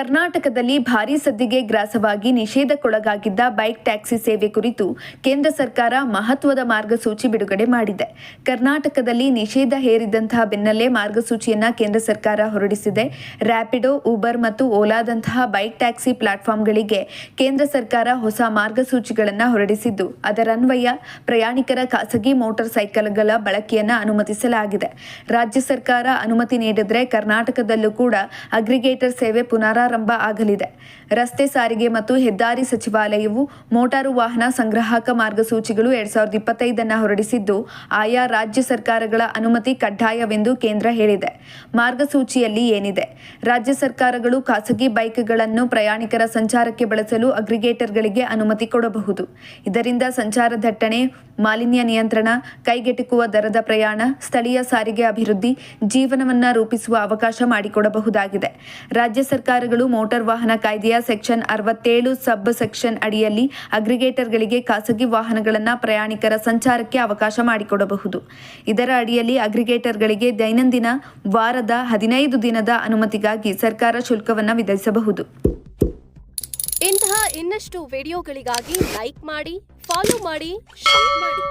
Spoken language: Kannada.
ಕರ್ನಾಟಕದಲ್ಲಿ ಭಾರೀ ಸದ್ದಿಗೆ ಗ್ರಾಸವಾಗಿ ನಿಷೇಧಕ್ಕೊಳಗಾಗಿದ್ದ ಬೈಕ್ ಟ್ಯಾಕ್ಸಿ ಸೇವೆ ಕುರಿತು ಕೇಂದ್ರ ಸರ್ಕಾರ ಮಹತ್ವದ ಮಾರ್ಗಸೂಚಿ ಬಿಡುಗಡೆ ಮಾಡಿದೆ. ಕರ್ನಾಟಕದಲ್ಲಿ ನಿಷೇಧ ಹೇರಿದಂತಹ ಬೆನ್ನಲ್ಲೇ ಮಾರ್ಗಸೂಚಿಯನ್ನ ಕೇಂದ್ರ ಸರ್ಕಾರ ಹೊರಡಿಸಿದೆ. ರ್ಯಾಪಿಡೋ ಊಬರ್ ಮತ್ತು ಓಲಾದಂತಹ ಬೈಕ್ ಟ್ಯಾಕ್ಸಿ ಪ್ಲಾಟ್ಫಾರ್ಮ್ಗಳಿಗೆ ಕೇಂದ್ರ ಸರ್ಕಾರ ಹೊಸ ಮಾರ್ಗಸೂಚಿಗಳನ್ನು ಹೊರಡಿಸಿದ್ದು. ಅದರನ್ವಯ ಪ್ರಯಾಣಿಕರ ಖಾಸಗಿ ಮೋಟಾರ್ ಸೈಕಲ್ಗಳ ಬಳಕೆಯನ್ನು ಅನುಮತಿಸಲಾಗಿದೆ. ರಾಜ್ಯ ಸರ್ಕಾರ ಅನುಮತಿ ನೀಡಿದ್ರೆ ಕರ್ನಾಟಕದಲ್ಲೂ ಕೂಡ ಅಗ್ರಿಗೇಟರ್ ಸೇವೆ ಪುನರಾರಂಭ ಆಗಲಿದೆ. ರಸ್ತೆ ಸಾರಿಗೆ ಮತ್ತು ಹೆದ್ದಾರಿ ಸಚಿವಾಲಯವು ಮೋಟಾರು ವಾಹನ ಸಂಗ್ರಾಹಕ ಮಾರ್ಗಸೂಚಿಗಳು ಎರಡ್ ಸಾವಿರದ ಇಪ್ಪತ್ತೈದನ್ನು ಹೊರಡಿಸಿದ್ದು, ಆಯಾ ರಾಜ್ಯ ಸರ್ಕಾರಗಳ ಅನುಮತಿ ಕಡ್ಡಾಯವೆಂದು ಕೇಂದ್ರ ಹೇಳಿದೆ. ಮಾರ್ಗಸೂಚಿಯಲ್ಲಿ ಏನಿದೆ? ರಾಜ್ಯ ಸರ್ಕಾರಗಳು ಖಾಸಗಿ ಬೈಕ್ಗಳನ್ನು ಪ್ರಯಾಣಿಕರ ಸಂಚಾರಕ್ಕೆ ಬಳಸಲು ಅಗ್ರಿಗೇಟರ್ಗಳಿಗೆ ಅನುಮತಿ ಕೊಡಬಹುದು. ಇದರಿಂದ ಸಂಚಾರ ದಟ್ಟಣೆ, ಮಾಲಿನ್ಯ ನಿಯಂತ್ರಣ, ಕೈಗೆಟುಕುವ ದರದ ಪ್ರಯಾಣ, ಸ್ಥಳೀಯ ಸಾರಿಗೆ ಅಭಿವೃದ್ಧಿ, ಜೀವನವನ್ನ ರೂಪಿಸುವ ಅವಕಾಶ ಮಾಡಿಕೊಡಬಹುದಾಗಿದೆ. ರಾಜ್ಯ ಸರ್ಕಾರಗಳು ಮೋಟಾರ್ ವಾಹನ ಕಾಯ್ದೆಯ ಸೆಕ್ಷನ್ ಅರವತ್ತೇಳು ಸಬ್ ಸೆಕ್ಷನ್ ಅಡಿಯಲ್ಲಿ ಅಗ್ರಿಗೇಟರ್ಗಳಿಗೆ ಖಾಸಗಿ ವಾಹನಗಳನ್ನು ಪ್ರಯಾಣಿಕರ ಸಂಚಾರಕ್ಕೆ ಅವಕಾಶ ಮಾಡಿಕೊಡಬಹುದು. ಇದರ ಅಡಿಯಲ್ಲಿ ಅಗ್ರಿಗೇಟರ್ಗಳಿಗೆ ದೈನಂದಿನ ವಾರದ ಹದಿನೈದು ದಿನದ ಅನುಮತಿಗಾಗಿ ಸರ್ಕಾರ ಶುಲ್ಕವನ್ನು ವಿಧಿಸಬಹುದು. ಇಂತಹ ಇನ್ನಷ್ಟು ವಿಡಿಯೋಗಳಿಗಾಗಿ ಲೈಕ್ ಮಾಡಿ, ಫಾಲೋ ಮಾಡಿ, ಶೇರ್ ಮಾಡಿ.